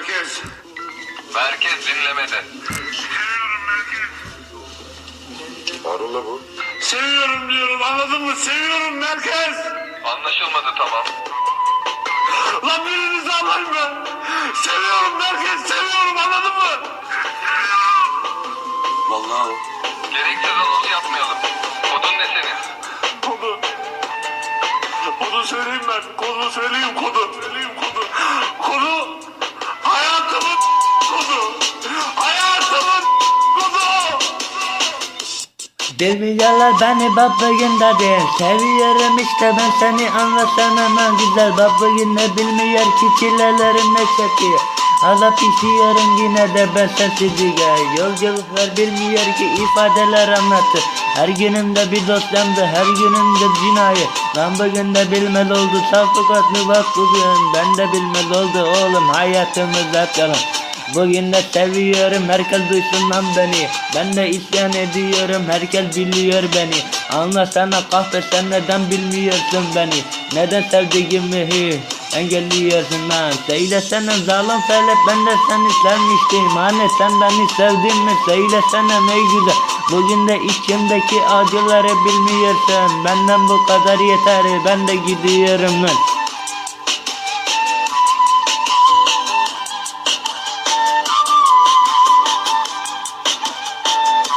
merkez. Merkez dinlemede. Seviyorum merkez. Harun'la bu. Seviyorum diyorum anladın mı? Seviyorum merkez. Anlaşılmadı tamam. Lan birinizi alayım ben. Seviyorum merkez seviyorum anladın mı? Vallahi Gereksiz anons yapmayalım. Kodun ne senin? kodu. Kodu söyleyeyim ben. Kodu söyleyeyim kodu. Söyleyeyim kodu. Kodu. Bilmiyorlar beni babacığında değil. Seviyorum işte ben seni anlasana ben güzel. Babacığım ne bilmiyor ki çilelerim ne çekiyor. Azap istiyorum yine de ben sensiz gel. Yolculuklar bilmiyor ki ifadeler anlatır. Her günümde bir dosyamdı her günümde cinayet. Lan bugün de bilmez oldu safıkat mı bak bugün. Ben de bilmez oldu oğlum hayatımız hep Bugün de seviyorum herkes duysun beni. Ben de isyan ediyorum herkes biliyor beni. Anlasana kahpe sen neden bilmiyorsun beni? Neden sevdiğimi hi engelliyorsun lan? Söylesene zalim felek ben de seni sevmiştim. Hani sen beni sevdin mi? Söylesene ne güzel. Bugün de içimdeki acıları bilmiyorsun. Benden bu kadar yeter ben de gidiyorum lan